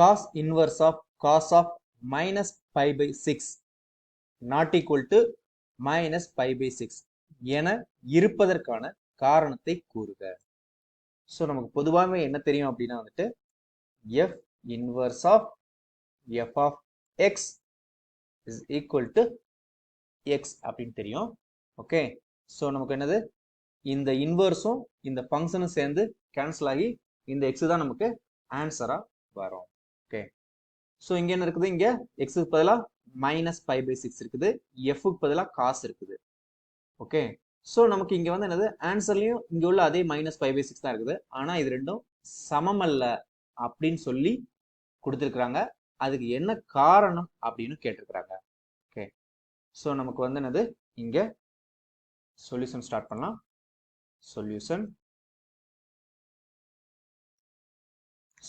Cos inverse of cos of minus pi by six not equal to minus pi by six என இருப்பதற்கான காரணத்தை கூறுக. So நமக்கு பொதுவாகவே என்ன தெரியும் அப்படின்னா வந்துட்டு f inverse of f of x is equal to x அப்படின்னு தெரியும். ஓகே ஸோ நமக்கு என்னது? இந்த இன்வர்ஸும் இந்த ஃபங்க்ஷனும் சேர்ந்து கேன்சல் ஆகி இந்த எக்ஸ் தான் நமக்கு ஆன்சராக வரும். ஓகே ஸோ இங்கே என்ன இருக்குது? இங்கே எக்ஸுக்கு பதிலாக மைனஸ் ஃபைவ் பை சிக்ஸ் இருக்குது. எஃப்க்கு பதிலாக காசு இருக்குது. ஓகே ஸோ நமக்கு இங்கே வந்து என்னது? ஆன்சர்லையும் இங்கே உள்ள அதே மைனஸ் ஃபைவ் பை சிக்ஸ் தான் இருக்குது. ஆனால் இது ரெண்டும் சமம் அல்ல அப்படின்னு சொல்லி கொடுத்துருக்குறாங்க. அதுக்கு என்ன காரணம் அப்படின்னு கேட்டிருக்கிறாங்க. ஓகே ஸோ நமக்கு வந்து என்னது? இங்கே சொல்யூஷன் ஸ்டார்ட் பண்ணலாம். சொல்யூஷன்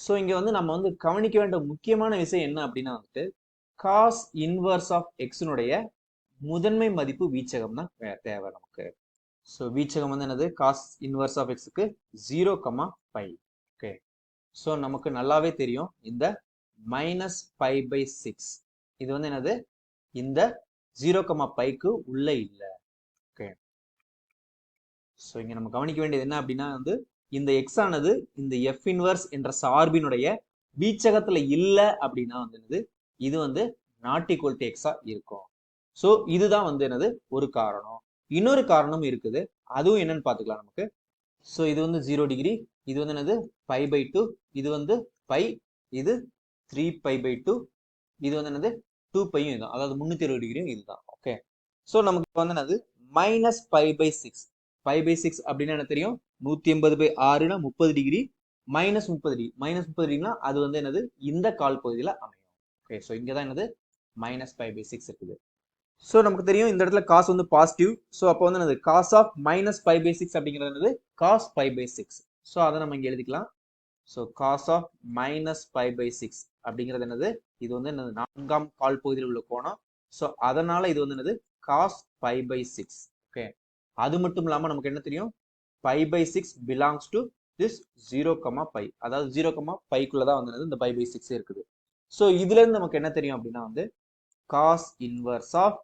ஸோ இங்கே வந்து நம்ம வந்து கவனிக்க வேண்டிய முக்கியமான விஷயம் என்ன அப்படின்னா வந்துட்டு காஸ் இன்வர்ஸ் ஆஃப் எக்ஸினுடைய முதன்மை மதிப்பு வீச்சகம் தான் தேவை நமக்கு. ஸோ வீச்சகம் வந்து என்னது? காஸ் இன்வர்ஸ் ஆஃப் எக்ஸுக்கு zero comma five okay so நமக்கு நல்லாவே தெரியும். இந்த மைனஸ் ஃபைவ் பை சிக்ஸ் இது வந்து என்னது? இந்த ஜீரோ கமா பைக்கு உள்ள இல்லை. ஓகே ஸோ இங்கே நம்ம கவனிக்க வேண்டியது என்ன அப்படின்னா வந்து இந்த எக்ஸ் ஆனது இந்த எஃப் இன்வர்ஸ் என்ற சார்பினுடைய வீச்சகத்துல இல்லை அப்படின்னா வந்து என்னது? இது வந்து நாட் ஈக்குவல் டு எக்ஸா இருக்கும். ஸோ இதுதான் வந்து என்னது? ஒரு காரணம். இன்னொரு காரணம் இருக்குது. அதுவும் என்னன்னு பார்த்துக்கலாம் நமக்கு. ஸோ இது வந்து ஜீரோ டிகிரி இது வந்து என்னது? பை பை டூ இது வந்து பை இது த்ரீ பை பை டூ இது வந்து என்னது? டூ பையும் இதுதான். அதாவது முந்நூற்றி இருபது டிகிரியும் இதுதான். ஓகே ஸோ நமக்கு வந்து என்னது? Minus pi by six five by six அப்படின்னா என்ன தெரியும்? நூற்றி எண்பது பை ஆறுனா முப்பது டிகிரி மைனஸ் முப்பது டிகிரி மைனஸ் முப்பது டிகிரினா அது வந்து என்னது? இந்த கால் பகுதியில் அமையும். ஓகே ஸோ இங்கே தான் என்னது? மைனஸ் ஃபைவ் பை சிக்ஸ் இருக்குது. ஸோ நமக்கு தெரியும் இந்த இடத்துல காசு வந்து பாசிட்டிவ் ஸோ அப்போ வந்து என்னது? Cos of minus five by six அப்படிங்கிறது என்னது? Cos five by six so அதை நம்ம இங்கே எழுதிக்கலாம். So cos of minus five by six அப்படிங்கிறது என்னது? இது வந்து என்னது? நான்காம் கால் பகுதியில் உள்ள கோணம். ஸோ அதனால இது வந்து என்னது? Cos five pi six okay அது மட்டும் இல்லாமல் நமக்கு என்ன தெரியும்? Pi by six belongs to this zero comma pi அதாவது ஜீரோ கமா பைக்குள்ள தான் வந்து இந்த பை பை சிக்ஸ் இருக்குது. ஸோ இதுல இருந்து நமக்கு என்ன தெரியும் அப்படின்னா வந்து cos inverse of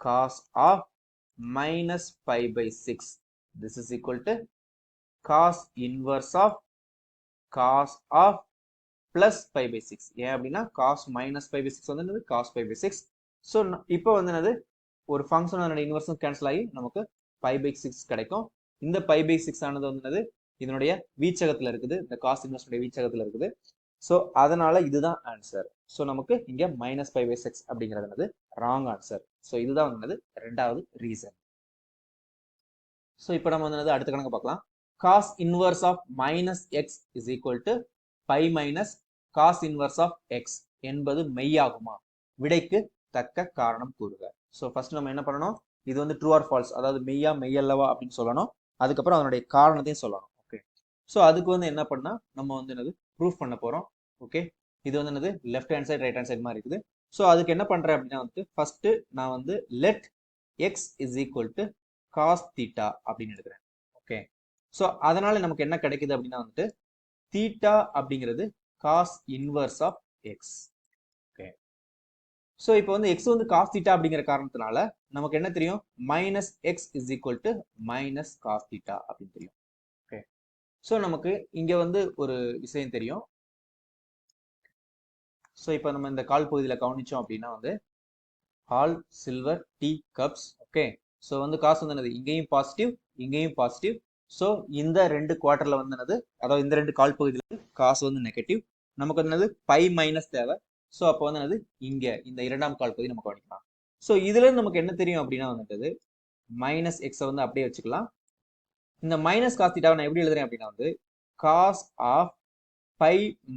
cos of minus pi by six this is equal to cos inverse of cos of plus pi by six ஏன் அப்படின்னா cos minus pi by six வந்து என்னது? Cos pi by six so இப்போ வந்து என்னது? ஒரு function அதனுடைய இன்வர்ஸும் cancel ஆகி நமக்கு பை பை சிக்ஸ் கிடைக்கும். இந்த பை பை சிக்ஸ் ஆனது வந்து இதனுடைய வீச்சகத்துல இருக்குது. இந்த காஸ்ட் இன்வெஸ்டுடைய வீச்சகத்துல இருக்குது. ஸோ அதனால இதுதான் ஆன்சர் ஸோ நமக்கு இங்க மைனஸ் ஃபைவ் பை சிக்ஸ் அப்படிங்கிறது என்னது? ராங் ஆன்சர் ஸோ இதுதான் வந்து ரெண்டாவது ரீசன் ஸோ இப்போ நம்ம வந்து அடுத்த கணக்கு பார்க்கலாம். Cos inverse of minus x is equal to pi minus cos inverse of x என்பது மெய்யாகுமா? விடைக்கு தக்க காரணம் கூறுக. ஸோ ஃபர்ஸ்ட் நம்ம என்ன பண்ணணும்? இது வந்து ட்ரூ ஆர் ஃபால்ஸ் அதாவது மெய்யா மெய்யல்லவா அப்படின்னு சொல்லணும். அதுக்கப்புறம் அதனுடைய காரணத்தையும் சொல்லணும். ஓகே ஸோ அதுக்கு வந்து என்ன பண்ணா நம்ம வந்து என்னது? ப்ரூஃப் பண்ண போகிறோம் ஓகே இது வந்து என்னது? Left hand side right hand side மாதிரி இருக்குது. ஸோ அதுக்கு என்ன பண்ணுறேன் அப்படின்னா வந்து ஃபஸ்ட்டு நான் வந்து let x is equal to cos theta அப்படின்னு எடுக்கிறேன். ஓகே ஸோ அதனால நமக்கு என்ன கிடைக்குது அப்படின்னா வந்துட்டு தீட்டா அப்படிங்கிறது cos inverse of x so இப்போ வந்து எக்ஸ் வந்து காஸ் தீட்டா அப்படிங்கிற காரணத்தினால நமக்கு என்ன தெரியும்? Minus x is equal to minus cos theta அப்படின்னு தெரியும். ஓகே ஸோ நமக்கு இங்கே வந்து ஒரு விஷயம் தெரியும். ஸோ இப்போ நம்ம இந்த கால் பகுதியில் கவனிச்சோம் அப்படின்னா வந்து hall silver tea cups okay so வந்து காசு வந்து என்னது இங்கேயும் பாசிட்டிவ் இங்கேயும் பாசிட்டிவ் ஸோ இந்த ரெண்டு குவார்டரில் வந்து என்னது அதாவது இந்த ரெண்டு கால் பகுதியில் காசு வந்து நெகட்டிவ் நமக்கு வந்து என்னது? பை மைனஸ் தேவை. ஸோ அப்போ வந்து என்னது? இங்க இந்த இரண்டாம் கால் பகுதி நம்ம கவனிக்கலாம். ஸோ இதுலேருந்து நமக்கு என்ன தெரியும் அப்படின்னா வந்துட்டு மைனஸ் எக்ஸை வந்து அப்படியே வச்சுக்கலாம். இந்த மைனஸ் காஸ் தீட்டாவை நான் எப்படி எழுதுறேன் அப்படின்னா வந்து cos of pi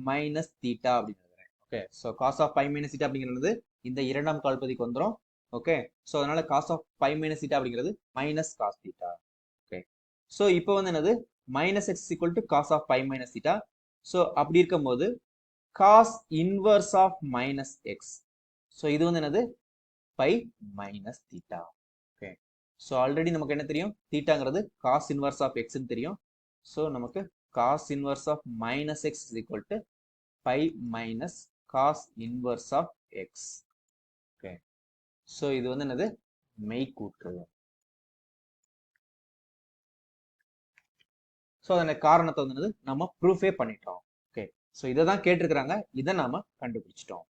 minus theta அப்படின்னு எழுதுறேன். Okay so cos of pi minus theta அப்படிங்கிறது இந்த இரண்டாம் கால் பகுதிக்கு வந்துடும் ஓகே ஸோ அதனால cos of pi minus theta அப்படிங்கிறது minus cos theta okay so இப்போ வந்து என்னது? Minus x equal to cos of pi minus theta so அப்படி இருக்கும்போது cos inverse of minus x so இது வந்து என்னது? Pi minus theta okay so already நமக்கு என்ன தெரியும்? தீட்டாங்கிறது காஸ் இன்வர்ஸ் ஆஃப் எக்ஸ்ன்னு தெரியும். ஸோ நமக்கு cos inverse of minus x is equal to pi minus cos inverse of x okay so இது வந்து என்னது? மெய் கூற்று ஸோ அதனை காரணத்தை வந்து என்னது? நம்ம ப்ரூஃபே பண்ணிட்டோம். ஸோ இதை தான் கேட்டிருக்கிறாங்க. இதை நாம கண்டுபிடிச்சிட்டோம்.